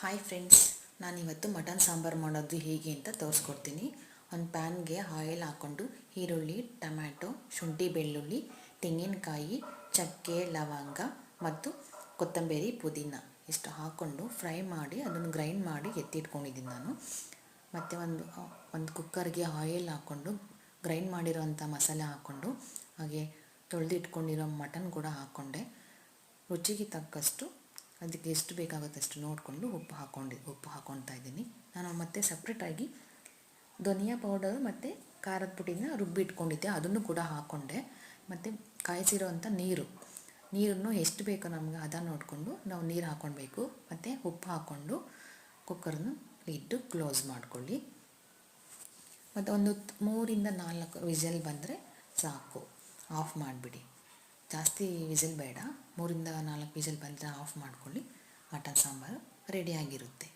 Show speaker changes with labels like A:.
A: Hi friends ನಾನಿವತ್ತು mutton sambar ಮಾಡೋದು ಹೇಗೆ ಅಂತ ತೋರಿಸ್ಕೊಡ್ತೀನಿ. ಒಂದು ಪ್ಯಾನ್ಗೆ ಆಯಿಲ್ ಹಾಕ್ಕೊಂಡು ಈರುಳ್ಳಿ, ಟೊಮ್ಯಾಟೊ, ಶುಂಠಿ, ಬೆಳ್ಳುಳ್ಳಿ, ತೆಂಗಿನಕಾಯಿ, ಚಕ್ಕೆ, ಲವಂಗ ಮತ್ತು ಕೊತ್ತಂಬರಿ, ಪುದೀನ ಇಷ್ಟು ಹಾಕ್ಕೊಂಡು ಫ್ರೈ ಮಾಡಿ ಅದನ್ನು ಗ್ರೈಂಡ್ ಮಾಡಿ ಎತ್ತಿಟ್ಕೊಂಡಿದ್ದೀನಿ ನಾನು. ಮತ್ತು ಒಂದು ಒಂದು ಕುಕ್ಕರ್ಗೆ ಆಯಿಲ್ ಹಾಕ್ಕೊಂಡು ಗ್ರೈಂಡ್ ಮಾಡಿರೋಂಥ ಮಸಾಲೆ ಹಾಕ್ಕೊಂಡು ಹಾಗೆ ತೊಳೆದಿಟ್ಕೊಂಡಿರೋ ಮಟನ್ ಕೂಡ ಹಾಕ್ಕೊಂಡೆ ರುಚಿಗೆ ತಕ್ಕಷ್ಟು ಅದಕ್ಕೆ ಎಷ್ಟು ಬೇಕಾಗುತ್ತೆ ಅಷ್ಟು ನೋಡಿಕೊಂಡು ಉಪ್ಪು ಹಾಕ್ಕೊಂಡು ಉಪ್ಪು ಹಾಕ್ಕೊಳ್ತಾ ಇದ್ದೀನಿ. ನಾನು ಮತ್ತೆ ಸಪ್ರೇಟಾಗಿ ಧನಿಯಾ ಪೌಡರ್ ಮತ್ತು ಖಾರದ ಪುಡಿನ ರುಬ್ಬಿಟ್ಕೊಂಡಿದ್ದೆ ಅದನ್ನು ಕೂಡ ಹಾಕ್ಕೊಂಡೆ ಮತ್ತು ಕಾಯಿಸಿರೋ ಅಂಥ ನೀರು. ನೀರನ್ನು ಎಷ್ಟು ಬೇಕೋ ನಮಗೆ ಅದ ನೋಡಿಕೊಂಡು ನಾವು ನೀರು ಹಾಕ್ಕೊಳ್ಬೇಕು ಮತ್ತು ಉಪ್ಪು ಹಾಕ್ಕೊಂಡು ಕುಕ್ಕರನ್ನು ಇಟ್ಟು ಕ್ಲೋಸ್ ಮಾಡ್ಕೊಳ್ಳಿ. ಮತ್ತು ಒಂದು ಮೂರಿಂದ ನಾಲ್ಕು ವಿಸಲ್ ಬಂದರೆ ಸಾಕು. ಆಫ್ ಮಾಡಿಬಿಡಿ. ಜಾಸ್ತಿ ವಿಸಿಲ್ ಬೇಡ. ಮೂರಿಂದ ನಾಲ್ಕು ವಿಸಿಲ್ ಬಂದರೆ ಆಫ್ ಮಾಡ್ಕೊಳ್ಳಿ. ಮಟನ್ ಸಾಂಬಾರು ರೆಡಿಯಾಗಿರುತ್ತೆ